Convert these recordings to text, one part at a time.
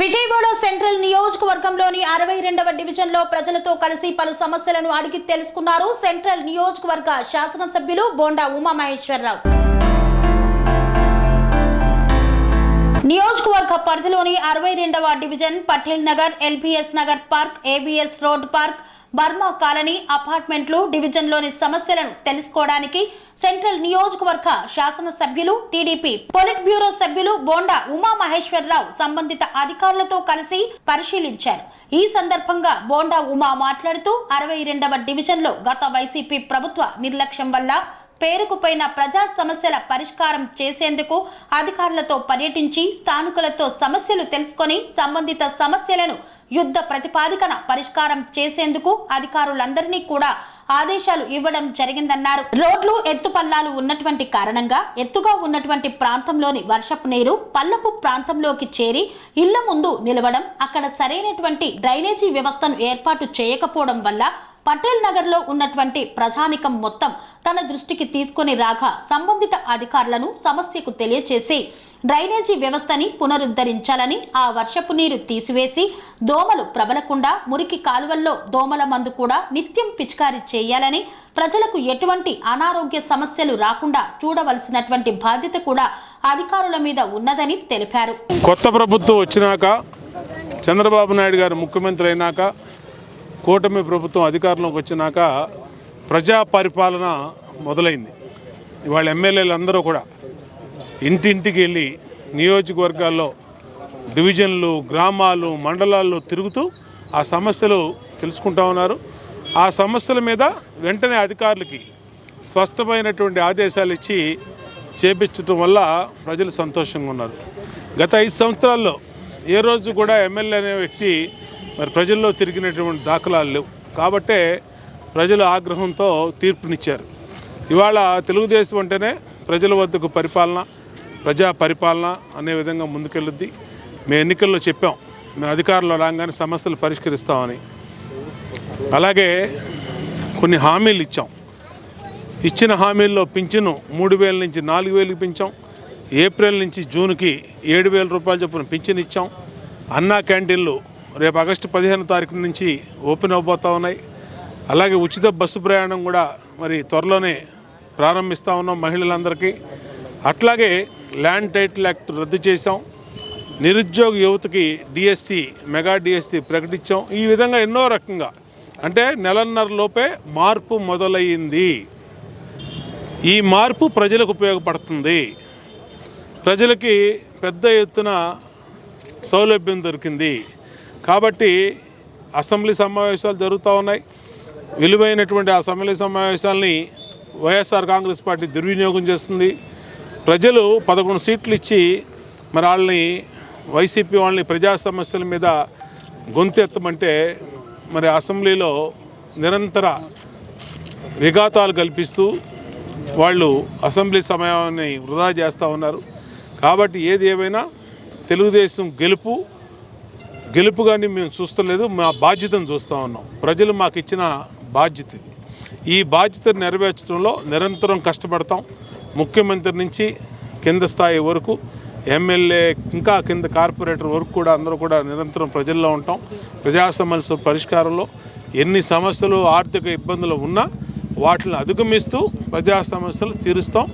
Vijayawada central నియోజకవర్గంలోని అరవై రెండవ డివిజన్లో ప్రజలతో కలిసి పలు సమస్యలను అడిగి తెలుసుకున్నారు సెంట్రల్ నియోజకవర్గ శాసనసభ్యులు బోండా ఉమామహేశ్వరరావు. నియోజకవర్గ పరిధిలోని అరవై రెండవ division Patel Nagar LBS Nagar park ABS road park Burma colony అపార్ట్మెంట్లు డివిజన్లోని సమస్యలను తెలుసుకోవడానికి సెంట్రల్ నియోజకవర్గ శాసనసభ్యులు టీడీపీ పొలిట్ బ్యూరో సభ్యులు బోండా ఉమా మహేశ్వరరావు సంబంధిత అధికారులతో కలిసి పరిశీలించారు. ఈ సందర్భంగా బోండా ఉమా మాట్లాడుతూ అరవై రెండవ డివిజన్లో గత వైసీపీ ప్రభుత్వ నిర్లక్ష్యం వల్ల పేరుకుపోయిన ప్రజా సమస్యల పరిష్కారం చేసేందుకు అధికారులతో పర్యటించి స్థానికులతో సమస్యలు తెలుసుకొని సంబంధిత సమస్యలను యుద్ధ ప్రతిపాదికన పరిష్కారం చేసేందుకు అధికారులందరినీ కూడా ఆదేశాలు ఇవ్వడం జరిగిందన్నారు. రోడ్లు ఎత్తుపల్లాలు ఉన్నటువంటి కారణంగా ఎత్తుగా ఉన్నటువంటి ప్రాంతంలోని వర్షపు నీరు పల్లపు ప్రాంతంలోకి చేరి ఇళ్ళ ముందు నిలవడం అక్కడ సరైనటువంటి డ్రైనేజీ వ్యవస్థను ఏర్పాటు చేయకపోవడం వల్ల పటేల్ నగర్లో ఉన్నటువంటి ప్రజానికం మొత్తం తన దృష్టికి తీసుకొని రాగా సంబంధిత అధికారులను సమస్యకు తెలియచేసి డ్రైనేజీ వ్యవస్థని పునరుద్ధరించాలని ఆ వర్షపు నీరు తీసివేసి దోమలు ప్రబలకుండా మురికి కాలువల్లో దోమల మందు కూడా నిత్యం పిచికారీ చేయాలని ప్రజలకు ఎటువంటి అనారోగ్య సమస్యలు రాకుండా చూడవలసినటువంటి బాధ్యత కూడా అధికారుల మీద ఉన్నదని తెలిపారు. కొత్త ప్రభుత్వం వచ్చినాక చంద్రబాబు నాయుడు గారు ముఖ్యమంత్రి అయినాక కూటమి ప్రభుత్వం అధికారంలోకి వచ్చినాక ప్రజా పరిపాలన మొదలైంది. ఇవాళ ఎమ్మెల్యేలు అందరూ కూడా ఇంటింటికి వెళ్ళి నియోజకవర్గాల్లో డివిజన్లు గ్రామాలు మండలాల్లో తిరుగుతూ ఆ సమస్యలు తెలుసుకుంటా ఉన్నారు. ఆ సమస్యల మీద వెంటనే అధికారులకి స్పష్టమైనటువంటి ఆదేశాలు ఇచ్చి చేపించడం వల్ల ప్రజలు సంతోషంగా ఉన్నారు. గత ఐదు సంవత్సరాల్లో ఏ రోజు కూడా ఎమ్మెల్యే అనే వ్యక్తి మరి ప్రజల్లో తిరిగినటువంటి దాఖలాలు లేవు. కాబట్టే ప్రజలు ఆగ్రహంతో తీర్పునిచ్చారు. ఇవాళ తెలుగుదేశం అంటేనే ప్రజల వద్దకు పరిపాలన ప్రజా పరిపాలన అనే విధంగా ముందుకెళ్ళుద్ది. మేము ఎన్నికల్లో చెప్పాం మేము అధికారంలో రాగానే సమస్యలు పరిష్కరిస్తామని. అలాగే కొన్ని హామీలు ఇచ్చాం. ఇచ్చిన హామీల్లో పింఛను మూడు వేల నుంచి నాలుగు వేలకు పెంచాం. ఏప్రిల్ నుంచి జూన్కి ఏడు వేల రూపాయలు చొప్పున పింఛను ఇచ్చాం. అన్నా క్యాంటీన్లు రేపు ఆగస్టు పదిహేను తారీఖు నుంచి ఓపెన్ అవబోతూ ఉన్నాయి. అలాగే ఉచిత బస్సు ప్రయాణం కూడా మరి త్వరలోనే ప్రారంభిస్తూ ఉన్నాం మహిళలందరికీ. అట్లాగే ల్యాండ్ టైటిల్ యాక్ట్ రద్దు చేశాం. నిరుద్యోగ యువతకి డిఎస్సి మెగా డిఎస్సి ప్రకటించాం. ఈ విధంగా ఎన్నో రకంగా. అంటే నెలన్నర లోపే మార్పు మొదలయ్యింది. ఈ మార్పు ప్రజలకు ఉపయోగపడుతుంది. ప్రజలకి పెద్ద ఎత్తున సౌలభ్యం దొరికింది. కాబట్టి అసెంబ్లీ సమావేశాలు జరుగుతూ ఉన్నాయి. విలువైనటువంటి అసెంబ్లీ సమావేశాలని వైఎస్ఆర్ కాంగ్రెస్ పార్టీ దుర్వినియోగం చేస్తుంది. ప్రజలు పదకొండు సీట్లు ఇచ్చి మరి వాళ్ళని వైసీపీ వాళ్ళని ప్రజా సమస్యల మీద గొంతెత్తమంటే మరి అసెంబ్లీలో నిరంతర విఘాతాలు కల్పిస్తూ వాళ్ళు అసెంబ్లీ సమయాన్ని వృధా చేస్తూ ఉన్నారు. కాబట్టి ఏది ఏమైనా తెలుగుదేశం గెలుపు గెలుపుగాని మేము చూస్తలేదు మా బాధ్యతను చూస్తూ ఉన్నాం. ప్రజలు మాకు ఇచ్చిన బాధ్యత ఇది. ఈ బాధ్యతను నెరవేర్చడంలో నిరంతరం కష్టపడతాం. ముఖ్యమంత్రి నుంచి కింద స్థాయి వరకు ఎమ్మెల్యే ఇంకా కింద కార్పొరేటర్ వరకు కూడా అందరూ కూడా నిరంతరం ప్రజల్లో ఉంటాం. ప్రజా సమస్యల పరిష్కారంలో ఎన్ని సమస్యలు ఆర్థిక ఇబ్బందులు ఉన్నా వాటిని అధిగమిస్తూ ప్రజా సమస్యలు తీరుస్తాం.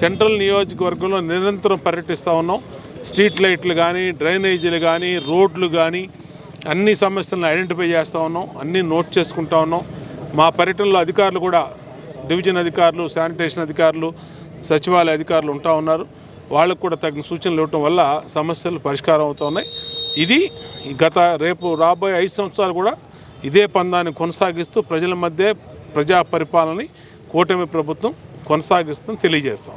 సెంట్రల్ నియోజకవర్గంలో నిరంతరం పర్యటిస్తూ ఉన్నాం. స్ట్రీట్ లైట్లు కానీ డ్రైనేజీలు కానీ రోడ్లు కానీ అన్ని సమస్యలను ఐడెంటిఫై చేస్తూ ఉన్నాం అన్నీ నోట్ చేసుకుంటా ఉన్నాం. మా పర్యటనలో అధికారులు కూడా డివిజన్ అధికారులు శానిటేషన్ అధికారులు సచివాలయ అధికారులు ఉంటా ఉన్నారు. వాళ్ళకు కూడా తగిన సూచనలు ఇవ్వటం వల్ల సమస్యలు పరిష్కారం అవుతూ ఉన్నాయి. ఇది గత రేపు రాబోయే ఐదు సంవత్సరాలు కూడా ఇదే పందాన్ని కొనసాగిస్తూ ప్రజల మధ్య ప్రజా పరిపాలనని కూటమి ప్రభుత్వం కొనసాగిస్తుందని తెలియజేస్తాం.